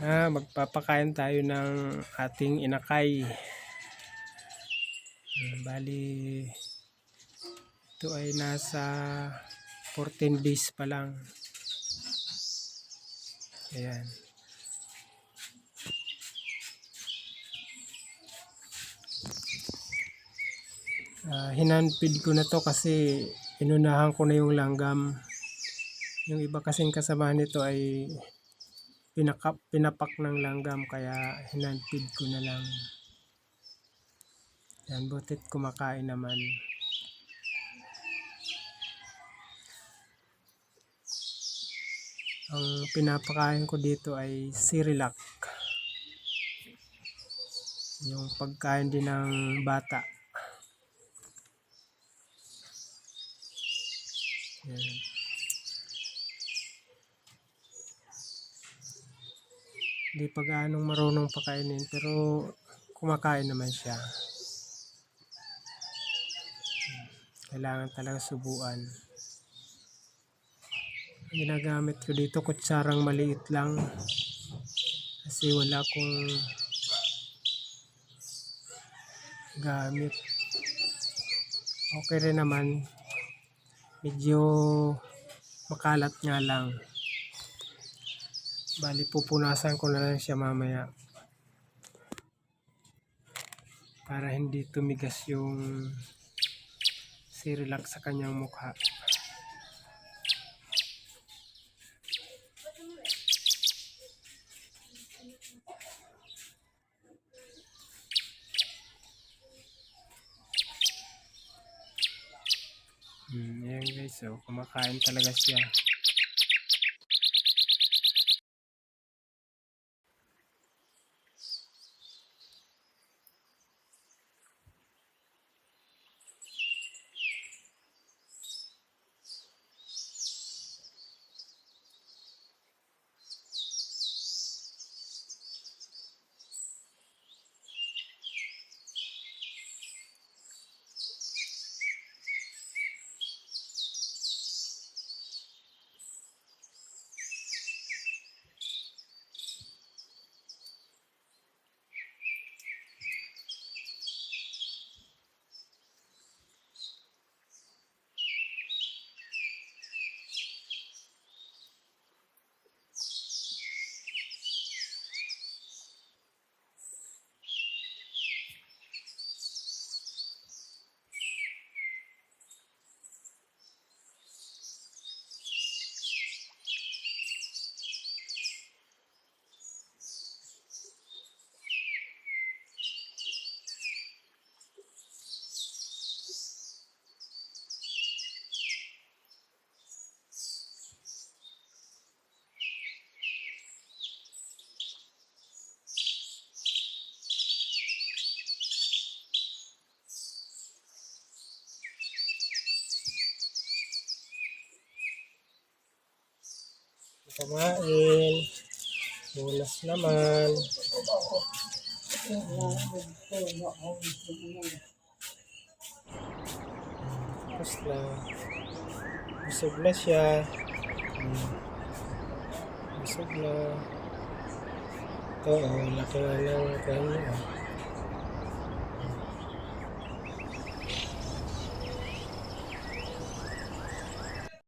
Ah, magpapakain tayo ng ating inakay. Hmm, Bali, ito ay nasa 14 days pa lang. Ayan. Ah, hinanpid ko na to kasi inunahan ko na yung langgam. Yung iba kasing kasama nito ay pinaka, pinapak ng langgam kaya hinanpid ko na lang. Yan, butit kumakain naman. Ang pinapakain ko dito ay Cyrilac. Yung pagkain din ng bata. Yan. Hindi pa gaanong marunong pakainin pero kumakain naman siya. Kailangan talaga subuan. Ginagamit ko dito kutsarang maliit lang kasi wala akong gamit. Okay rin naman. Medyo makalat nga lang. Bali pupunasan ko na lang siya mamaya. Para hindi tumigas yung Cyrilac sa kanyang mukha. Hmm, yan guys, so kumakain talaga siya. Kumain. Bulas naman. Tapos na. Busog na siya. Busog na. Oh, laki nga ng kanya.